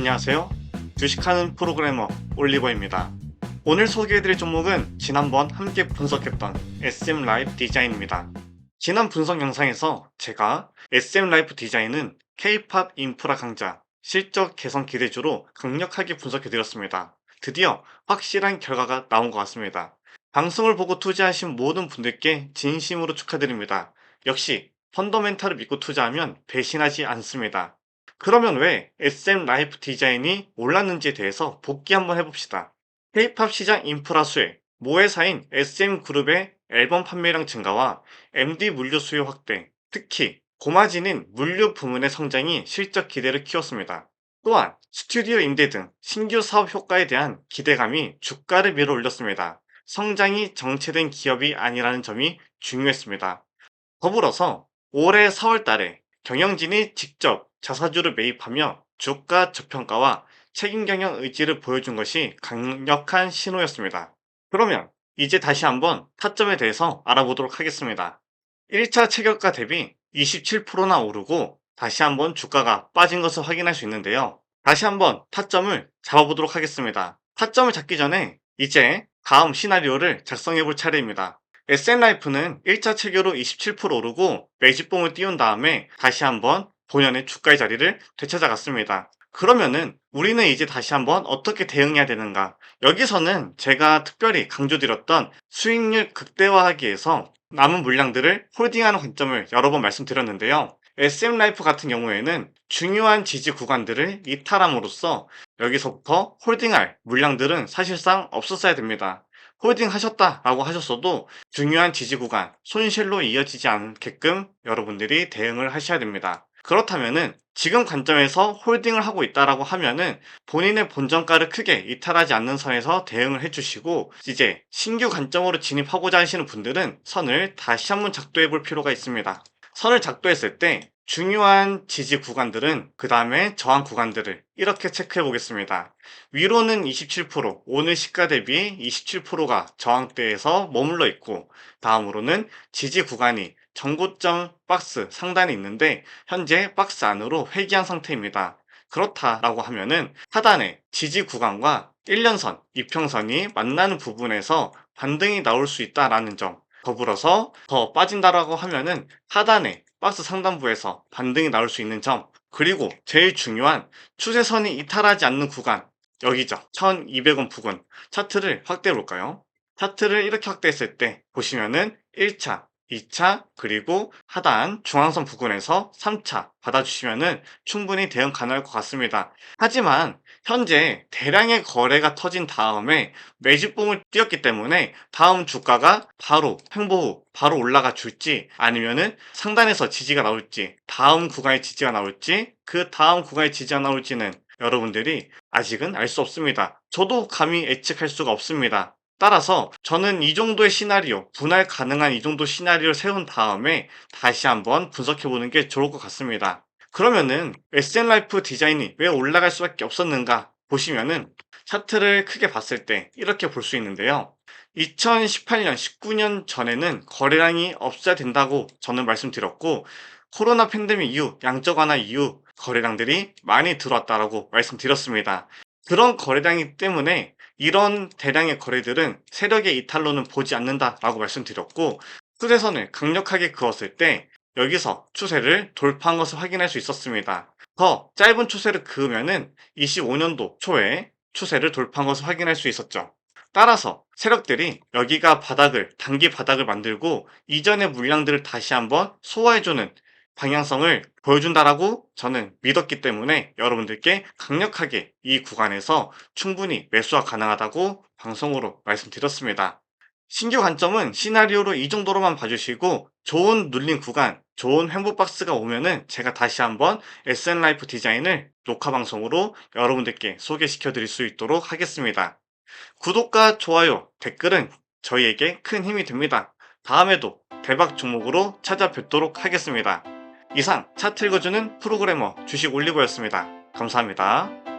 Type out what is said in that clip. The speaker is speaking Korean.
안녕하세요. 주식하는 프로그래머 올리버입니다. 오늘 소개해드릴 종목은 지난번 함께 분석했던 SM 라이프 디자인입니다. 지난 분석 영상에서 제가 SM 라이프 디자인은 K-팝 인프라 강자, 실적 개선 기대주로 강력하게 분석해드렸습니다. 드디어 확실한 결과가 나온 것 같습니다. 방송을 보고 투자하신 모든 분들께 진심으로 축하드립니다. 역시 펀더멘탈을 믿고 투자하면 배신하지 않습니다. 그러면 왜 SM 라이프 디자인이 올랐는지에 대해서 복귀 한번 해봅시다. K-팝 시장 인프라 수혜, 모회사인 SM 그룹의 앨범 판매량 증가와 MD 물류 수요 확대, 특히 고마진인 물류 부문의 성장이 실적 기대를 키웠습니다. 또한 스튜디오 임대 등 신규 사업 효과에 대한 기대감이 주가를 밀어 올렸습니다. 성장이 정체된 기업이 아니라는 점이 중요했습니다. 더불어서 올해 4월 달에 경영진이 직접 자사주를 매입하며 주가 저평가와 책임 경영 의지를 보여준 것이 강력한 신호였습니다. 그러면 이제 다시 한번 타점에 대해서 알아보도록 하겠습니다. 1차 체결가 대비 27%나 오르고 다시 한번 주가가 빠진 것을 확인할 수 있는데요. 다시 한번 타점을 잡아보도록 하겠습니다. 타점을 잡기 전에 이제 다음 시나리오를 작성해 볼 차례입니다. SN라이프는 1차 체결 후27% 오르고 매집봉을 띄운 다음에 다시 한번 본연의 주가의 자리를 되찾아갔습니다. 그러면은 우리는 이제 다시 한번 어떻게 대응해야 되는가? 여기서는 제가 특별히 강조드렸던 수익률 극대화하기 위해서 남은 물량들을 홀딩하는 관점을 여러 번 말씀드렸는데요. SM라이프 같은 경우에는 중요한 지지 구간들을 이탈함으로써 여기서부터 홀딩할 물량들은 사실상 없었어야 됩니다. 홀딩 하셨다라고 하셨어도 중요한 지지 구간, 손실로 이어지지 않게끔 여러분들이 대응을 하셔야 됩니다. 그렇다면은 지금 관점에서 홀딩을 하고 있다라고 하면은 본인의 본전가를 크게 이탈하지 않는 선에서 대응을 해주시고 이제 신규 관점으로 진입하고자 하시는 분들은 선을 다시 한번 작도해 볼 필요가 있습니다. 선을 작도했을 때 중요한 지지 구간들은 그 다음에 저항 구간들을 이렇게 체크해 보겠습니다. 위로는 27%, 오늘 시가 대비 27%가 저항대에서 머물러 있고 다음으로는 지지 구간이 전고점 박스 상단에 있는데 현재 박스 안으로 회귀한 상태입니다. 그렇다라고 하면은 하단에 지지 구간과 1년선, 이평선이 만나는 부분에서 반등이 나올 수 있다라는 점 더불어서 더 빠진다라고 하면은 하단에 박스 상단부에서 반등이 나올 수 있는 점 그리고 제일 중요한 추세선이 이탈하지 않는 구간 여기죠. 1200원 부근 차트를 확대해 볼까요? 차트를 이렇게 확대했을 때 보시면은 1차 2차 그리고 하단 중앙선 부근에서 3차 받아주시면은 충분히 대응 가능할 것 같습니다. 하지만 현재 대량의 거래가 터진 다음에 매집봉을 띄었기 때문에 다음 주가가 바로 횡보 후 바로 올라가 줄지 아니면은 상단에서 지지가 나올지 다음 구간의 지지가 나올지 그 다음 구간의 지지가 나올지는 여러분들이 아직은 알 수 없습니다. 저도 감히 예측할 수가 없습니다. 따라서 저는 이 정도의 시나리오, 분할 가능한 이 정도 시나리오를 세운 다음에 다시 한번 분석해 보는 게 좋을 것 같습니다. 그러면은 SN라이프 디자인이 왜 올라갈 수밖에 없었는가 보시면은 차트를 크게 봤을 때 이렇게 볼 수 있는데요. 2018년, 19년 전에는 거래량이 없어야 된다고 저는 말씀드렸고 코로나 팬데믹 이후, 양적 완화 이후 거래량들이 많이 들어왔다라고 말씀드렸습니다. 그런 거래량이기 때문에 이런 대량의 거래들은 세력의 이탈로는 보지 않는다라고 말씀드렸고 추세선을 강력하게 그었을 때 여기서 추세를 돌파한 것을 확인할 수 있었습니다. 더 짧은 추세를 그으면은 25년도 초에 추세를 돌파한 것을 확인할 수 있었죠. 따라서 세력들이 여기가 바닥을 단기 바닥을 만들고 이전의 물량들을 다시 한번 소화해주는 방향성을 보여준다라고 저는 믿었기 때문에 여러분들께 강력하게 이 구간에서 충분히 매수가 가능하다고 방송으로 말씀드렸습니다. 신규 관점은 시나리오로 이 정도로만 봐주시고 좋은 눌린 구간, 좋은 횡보 박스가 오면은 제가 다시 한번 SN라이프 디자인을 녹화 방송으로 여러분들께 소개시켜 드릴 수 있도록 하겠습니다. 구독과 좋아요, 댓글은 저희에게 큰 힘이 됩니다. 다음에도 대박 종목으로 찾아뵙도록 하겠습니다. 이상 차트 읽어주는 프로그래머 주식 올리고였습니다. 감사합니다.